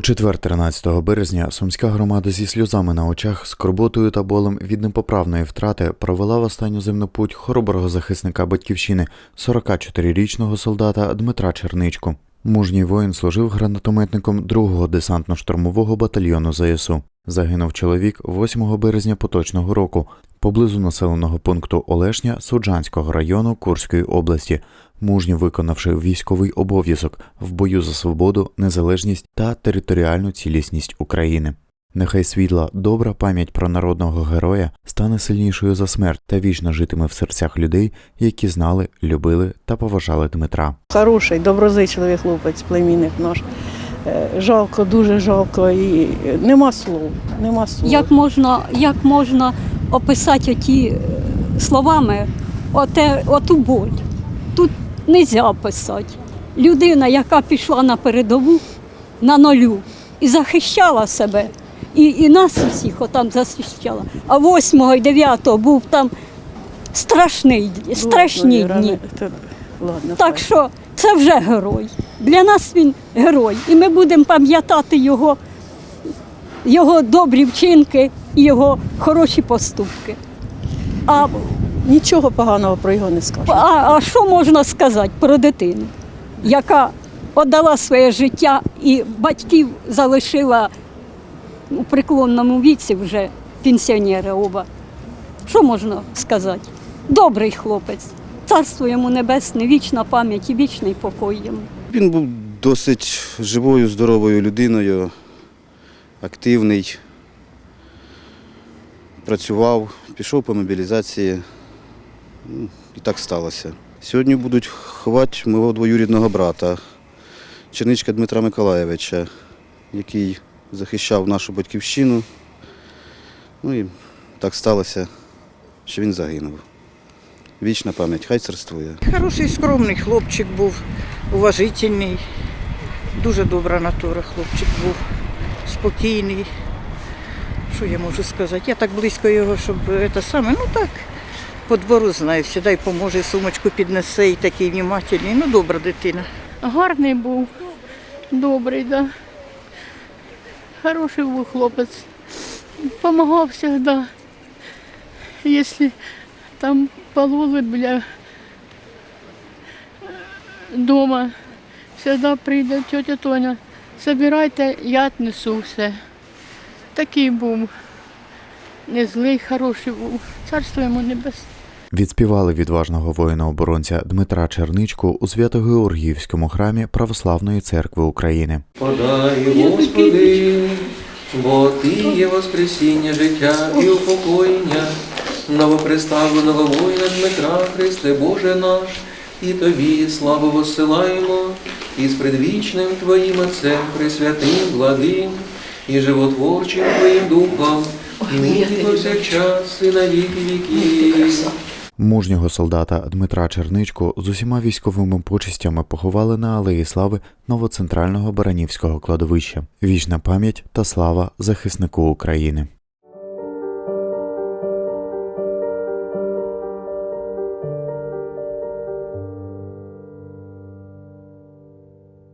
четвер, 13 березня, сумська громада зі сльозами на очах, скорботою та болем від непоправної втрати провела в останню земну путь хороброго захисника батьківщини, 44-річного солдата Дмитра Черничку. Мужній воїн служив гранатометником 2-го десантно-штурмового батальйону ЗСУ. Загинув чоловік 8 березня поточного року поблизу населеного пункту Олешня Суджанського району Курської області, мужньо виконавши військовий обов'язок в бою за свободу, незалежність та територіальну цілісність України. Нехай світла, добра пам'ять про народного героя стане сильнішою за смерть та вічно житиме в серцях людей, які знали, любили та поважали Дмитра. Хороший, доброзичливий хлопець, племінник наш. Е, Жалко, дуже жалко. І нема слов. Нема слов. Як можна, як можна описати оті е, словами оте, оту боль? Тут не можна описати. Людина, яка пішла на передову на нулю і захищала себе, і, і нас усіх отам захищала. А 8 і 9 був там страшний, страшні Рани- дні. Так що це вже герой. Для нас він герой. І ми будемо пам'ятати його, його добрі вчинки і його хороші поступки. А, Нічого поганого про його не скажу. а, а що можна сказати про дитину, яка віддала своє життя і батьків залишила у преклонному віці вже пенсіонери оба. Що можна сказати? Добрий хлопець. Царство йому небесне, вічна пам'ять і вічний покой йому. Він був досить живою, здоровою людиною, активний, працював, пішов по мобілізації. І так сталося. Сьогодні будуть ховати мого двоюрідного брата, Черничка Дмитра Миколаєвича, який захищав нашу батьківщину. Ну і так сталося, що він загинув. Вічна пам'ять, хай царствує. Хороший скромний хлопчик був, уважительний, дуже добра натура хлопчик був, спокійний. Що я можу сказати? Я так близько його, щоб це саме, ну так, по двору знаю, сідай поможе, сумочку піднесе і такий внимательний. Ну, добра дитина. Гарний був, добрий, да. Хороший був хлопець. Помагав завжди. Якщо там пололи біля дома, завжди прийде тетя Тоня. Забирайте, я віднесу все. Такий був. Не злий, хороший був. Царство йому небесне. Відспівали відважного воїна-оборонця Дмитра Черничку у Свято-Георгіївському храмі Православної церкви України. Подай, Господи, бо Ти є воскресіння, життя і упокоєння новоприставленого воїна Дмитра, Христе Боже наш, і Тобі славу воссилаємо, і з предвічним Твоїм Отцем, Пресвятим, Владим, і животворчим Твоїм Духом, нині повсякчас і на віки віків. Мужнього солдата Дмитра Черничку з усіма військовими почестями поховали на Алеї Слави новоцентрального Баранівського кладовища. Вічна пам'ять та слава захиснику України.